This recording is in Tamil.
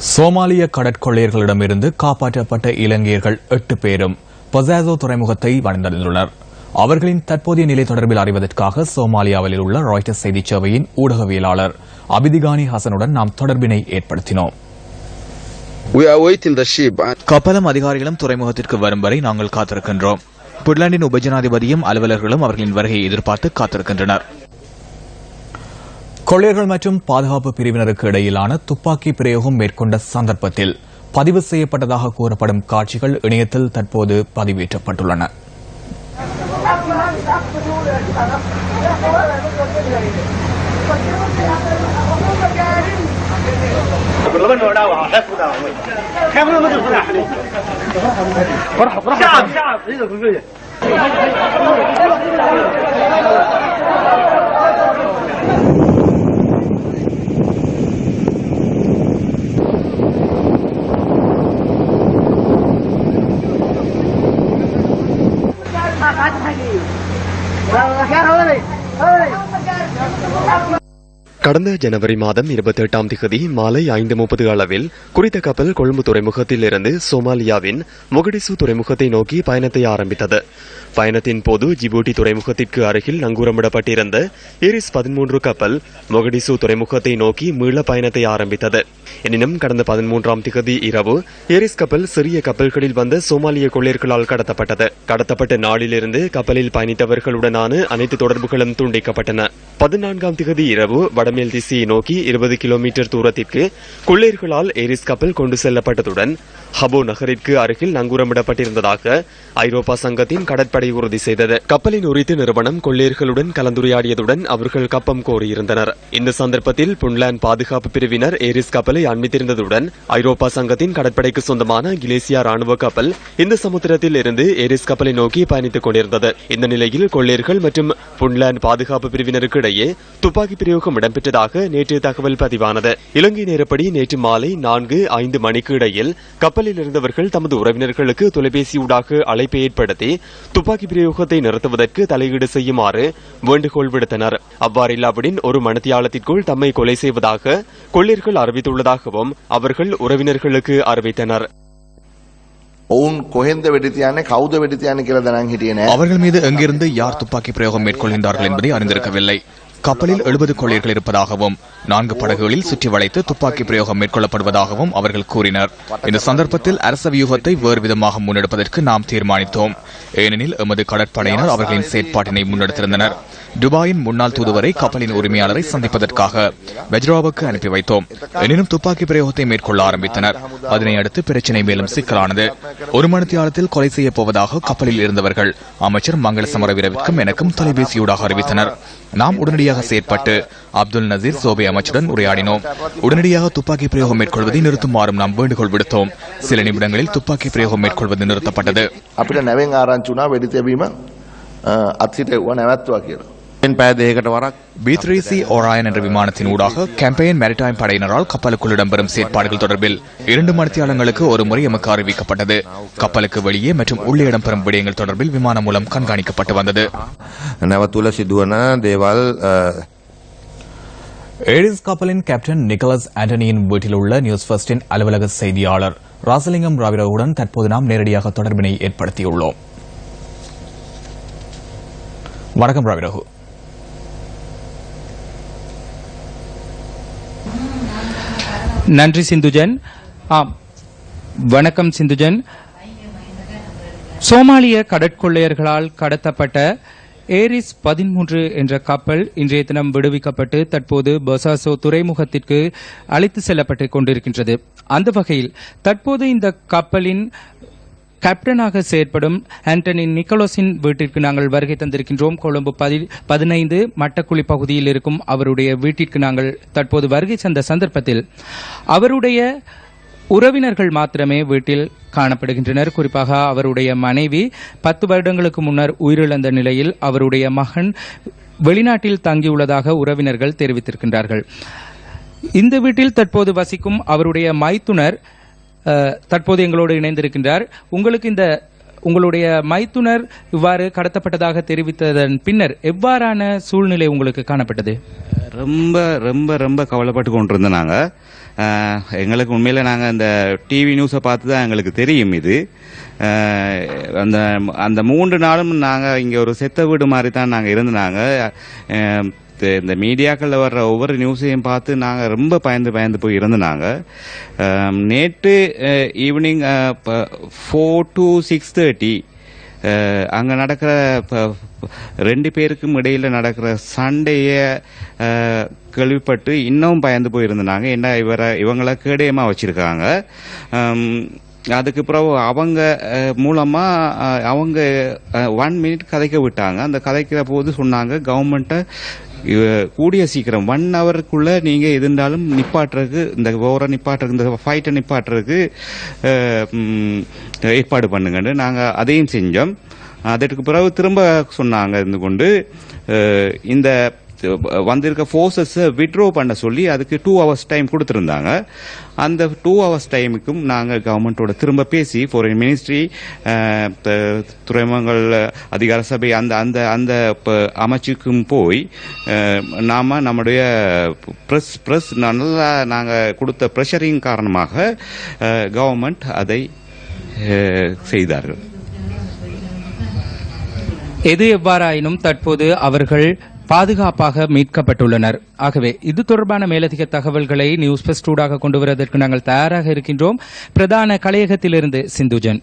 சோமாலிய கடற்கொள்ளையர்களிடமிருந்து காப்பாற்றப்பட்ட இலங்கையர்கள் எட்டு பேரும் பொசாசோ துறைமுகத்தை வந்தடைந்துள்ளனர். அவர்களின் தற்போதைய நிலை தொடர்பில் அறிவதற்காக சோமாலியாவில் உள்ள ராய்டர்ஸ் செய்திச் சேவையின் ஊடகவியலாளர் அபிதிகானி ஹசனுடன் நாம் தொடர்பினை ஏற்படுத்தினோம். கப்பலும் அதிகாரிகளும் துறைமுகத்திற்கு வரும் வரை நாங்கள் காத்திருக்கின்றோம். புட்லாண்டின் உபஜனாதிபதியும் அலுவலர்களும் அவர்களின் வருகையை எதிர்பார்த்து காத்திருக்கின்றனர். கொள்ளையர்கள் மற்றும் பாதுகாப்பு பிரிவினருக்கு இடையிலான துப்பாக்கி பிரயோகம் மேற்கொண்ட சந்தர்ப்பத்தில் பதிவு செய்யப்பட்டதாக கூறப்படும் காட்சிகள் இணையத்தில் தற்போது பதிவேற்றப்பட்டுள்ளன. I need. கடந்த ஜனவரி மாதம் இருபத்தி எட்டாம் திகதி மாலை ஐந்து முப்பது அளவில் குறித்த கப்பல் கொழும்பு துறைமுகத்தில் இருந்து சோமாலியாவின் மொகடிசு துறைமுகத்தை நோக்கி பயணத்தை ஆரம்பித்தது. பயணத்தின் போது ஜிபூட்டி துறைமுகத்திற்கு அருகில் நங்கூரமிடப்பட்டிருந்த ஏரிஸ் பதிமூன்று கப்பல் மொகடிசு துறைமுகத்தை நோக்கி மீள பயணத்தை ஆரம்பித்தது. எனினும் கடந்த பதிமூன்றாம் திகதி இரவு ஏரிஸ் கப்பல் சிறிய கப்பல்களில் வந்த சோமாலிய கொள்ளையர்களால் கடத்தப்பட்டது. கடத்தப்பட்ட நாளிலிருந்து கப்பலில் பயணித்தவர்களுடனான அனைத்து தொடர்புகளும் துண்டிக்கப்பட்டன. பதினான்காம் திகதி இரவு வட வடமேல் திசையை நோக்கி இருபது கிலோமீட்டர் தூரத்திற்கு கொள்ளையர்களால் ஏரிஸ் கப்பல் கொண்டு செல்லப்பட்டதுடன் ஹபோ நகரிற்கு அருகில் நங்கூரமிடப்பட்டிருந்ததாக ஐரோப்பா சங்கத்தின் கடற்படை உறுதி செய்தது. கப்பலின் உரித்து நிறுவனம் கொள்ளையர்களுடன் கலந்துரையாடியதுடன் அவர்கள் கப்பம் கோரியிருந்தனர். இந்த சந்தர்ப்பத்தில் புன்லாந்து பாதுகாப்பு பிரிவினர் ஏரிஸ் கப்பலை அண்மித்திருந்ததுடன் ஐரோப்பா சங்கத்தின் கடற்படைக்கு சொந்தமான கிலேசியா ராணுவ கப்பல் இந்த சமுத்திரத்தில் இருந்து ஏரிஸ் கப்பலை நோக்கி பயணித்துக் கொண்டிருந்தது. இந்த நிலையில் கொள்ளையர்கள் மற்றும் புன்லாந்து பாதுகாப்பு பிரிவினருக்கு இடையே துப்பாக்கி பிரயோகம் இடம்பெற்றதாக நேற்று தகவல் பதிவானது இலங்கை நேரப்படி நேற்று மாலை நான்கு ஐந்து மணிக்கு இடையில் கப்பலில் இருந்தவர்கள் தமது உறவினர்களுக்கு தொலைபேசியூடாக அழைப்பை ஏற்படுத்தி துப்பாக்கி பிரயோகத்தை நிறுத்துவதற்கு தலையீடு செய்யுமாறு வேண்டுகோள் விடுத்தனர் அவ்வாறில்லாவிடின் ஒரு மணித்தியாலத்திற்குள் தம்மை கொலை செய்வதாக கொள்ளையர்கள் அறிவித்துள்ளதாகவும் அவர்கள் உறவினர்களுக்கு அறிவித்தனர் ඔවුන් කොහෙන්ද වෙඩිතියන්නේ කවුද වෙඩිතියන්න කියලා දැනන් හිටියේ නෑ. அவர்கள் மீது எங்கிருந்து யார் துப்பாக்கி பிரயோகம் மேற்கொள்கின்றார்கள் என்பதை அறிந்திருக்கவில்லை கப்பலில் எழுபது கொள்ளையர்கள் இருப்பதாகவும் நான்கு படகுகளில் சுற்றி வளைத்து துப்பாக்கி பிரயோகம் மேற்கொள்ளப்படுவதாகவும் அவர்கள் கூறினர். இந்த சந்தர்ப்பத்தில் அரச வியூகத்தை வேறு விதமாக முன்னெடுப்பதற்கு நாம் தீர்மானித்தோம். ஏனெனில் எமது கடற்படையினர் அவர்களின் செயற்பாட்டினை முன்னெடுத்திருந்தனர். துபாயின் முன்னாள் தூதுவரை கப்பலின் உரிமையாளரை சந்திப்பதற்காக வெஜ்ராவுக்கு அனுப்பி வைத்தோம். எனினும் துப்பாக்கி பிரயோகத்தை மேற்கொள்ள ஆரம்பித்தனர். அதனை அடுத்து பிரச்சினை மேலும் சிக்கலானது. ஒரு மணித்தியாலத்தில் கொலை செய்யப் போவதாக கப்பலில் இருந்தவர்கள் அமைச்சர் மங்கள சமரவீரவிற்கும் எனக்கும் தொலைபேசியூடாக அறிவித்தனர். நாம் உடனடியாக உடனடியாக செயற்பட்டு அப்துல் நசீர் சோபை அமைச்சுடன் உரையாடினோம். உடனடியாக துப்பாக்கி பிரயோகம் மேற்கொள்வதை நிறுத்துமாறும் நாம் வேண்டுகோள் விடுத்தோம். சில நிமிடங்களில் துப்பாக்கி பிரயோகம் மேற்கொள்வது நிறுத்தப்பட்டது. அப்படி நவீன ஆராய்ச்சினா வெடித்தேவியும் அத்திட்டே பி ஒராயன் என்ற விமானத்தின் ஊடாக கேம்பெயின் மேரிடைம் படையினரால் கப்பலுக்குள் இடம்பெறும் செயற்பாடுகள் தொடர்பில் இரண்டு மணித்தியாளங்களுக்கு ஒரு முறை எமக்கு அறிவிக்கப்பட்டது. கப்பலுக்கு வெளியே மற்றும் உள்ளே இடம்பெறும் விடயங்கள் தொடர்பில் விமானம் மூலம் கண்காணிக்கப்பட்டு வந்தது. ஏரிஸ் கப்பலின் கேப்டன் நிக்கலஸ் ஆண்டனியின் வீட்டில் உள்ள நியூஸ் ஃபர்ஸ்டின் அலுவலக செய்தியாளர் ராசலிங்கம் ராவிராவுடன் தற்போது நாம் நேரடியாக தொடர்பினை ஏற்படுத்தியுள்ளோம். வணக்கம் ராவிரகு நன்றி சிந்துஜன். ஆம் வணக்கம் சிந்துஜன். சோமாலிய கடற்கொள்ளையர்களால் கடத்தப்பட்ட ஏரிஸ் பதிமூன்று என்ற கப்பல் இன்றைய தினம் விடுவிக்கப்பட்டு தற்போது பசாசோ துறைமுகத்திற்கு அழைத்து செல்லப்பட்டு கொண்டிருக்கின்றது. அந்த வகையில் தற்போது இந்த கப்பலின் கேப்டனாக செயற்படும் ஆண்டனி நிக்கோலஸின் வீட்டிற்கு நாங்கள் வருகை தந்திருக்கின்றோம். கொழும்பு பதி- பதினைந்து மட்டக்குழி பகுதியில் இருக்கும் அவருடைய வீட்டிற்கு நாங்கள் தற்போது வருகை தந்த சந்தர்ப்பத்தில் அவருடைய உறவினர்கள் மாத்திரமே வீட்டில் காணப்படுகின்றனர். குறிப்பாக அவருடைய மனைவி பத்து வருடங்களுக்கு முன்னர் உயிரிழந்த நிலையில் அவருடைய மகன் வெளிநாட்டில் தங்கியுள்ளதாக உறவினர்கள் தெரிவித்திருக்கின்றார்கள். இந்த வீட்டில் தற்போது வசிக்கும் அவருடைய மைத்துனர் தற்போது எங்களோடு இணைந்திருக்கின்றார். உங்களுக்கு இந்த உங்களுடைய மைத்துனர் இவ்வாறு கடத்தப்பட்டதாக தெரிவித்ததன் பின்னர் எவ்வாறான சூழ்நிலை உங்களுக்கு காணப்பட்டது? ரொம்ப ரொம்ப ரொம்ப கவலைப்பட்டு கொண்டிருந்தோம் நாங்கள் எங்களுக்கு உண்மையில் நாங்கள் அந்த டிவி நியூஸை பார்த்து தான் எங்களுக்கு தெரியும் இது. அந்த அந்த மூன்று நாளும் நாங்கள் இங்கே ஒரு செத்த வீடு மாதிரி தான் நாங்கள் இருந்தாங்க இந்த- இந்த மீடியாக்களில் வர்ற ஒவ்வொரு நியூஸையும் பார்த்து நாங்கள் ரொம்ப பயந்து பயந்து போய் இருந்தனாங்க நேற்று evening four to six thirty அங்கே நடக்கிற ரெண்டு பேருக்கும் இடையில் நடக்கிற சண்டையை கேள்விப்பட்டு இன்னும் பயந்து போயிருந்தாங்க என்ன இவரை இவங்கள கேடயமாக வச்சுருக்காங்க. அதுக்கு பிறகு அவங்க மூலமாக அவங்க ஒன் மினிட் கதைக்க விட்டாங்க. அந்த கதைக்கிற போது சொன்னாங்க கவர்மெண்ட்டை கூடிய சீக்கிரம். ஒன் ஹவருக்குள்ள நீங்க இருந்தாலும் நிப்பாட்டுறதுக்கு இந்த ஓர நிப்பாட்டுறதுக்கு இந்த ஃபைட்டை நிப்பாட்டுறதுக்கு ஏற்பாடு பண்ணுங்கன்னு நாங்கள் அதையும் செஞ்சோம். அதற்கு பிறகு திரும்ப சொன்னாங்க இருந்து கொண்டு இந்த வந்திருக்க ஃபோர்ஸஸை விட்ரோ பண்ண சொல்லி அதுக்கு டூ ஹவர்ஸ் டைம் கொடுத்துருந்தாங்க. அந்த டூ ஹவர்ஸ் டைமுக்கும் நாங்கள் கவர்மெண்ட்டோட திரும்ப பேசி ஃபாரின் மினிஸ்ட்ரி துறைமுகங்கள் அதிகார சபை அந்த அந்த அந்த அமைச்சுக்கும் போய் நாம் நம்முடைய ப்ரெஸ் ப்ரெஸ் நல்லா நாங்கள் கொடுத்த ப்ரெஷரிங் காரணமாக கவர்மெண்ட் அதை செய்தார்கள். எது எவ்வாறாயினும் தற்போது அவர்கள் பாதுகாப்பாக மீட்கப்பட்டுள்ளனர். ஆகவே இது தொடர்பான மேலதிக தகவல்களை நியூஸ் பெஸ்டூடாக கொண்டு வருவதற்கு நாங்கள் தயாராக இருக்கின்றோம். பிரதான கலையகத்திலிருந்து சிந்துஜன்.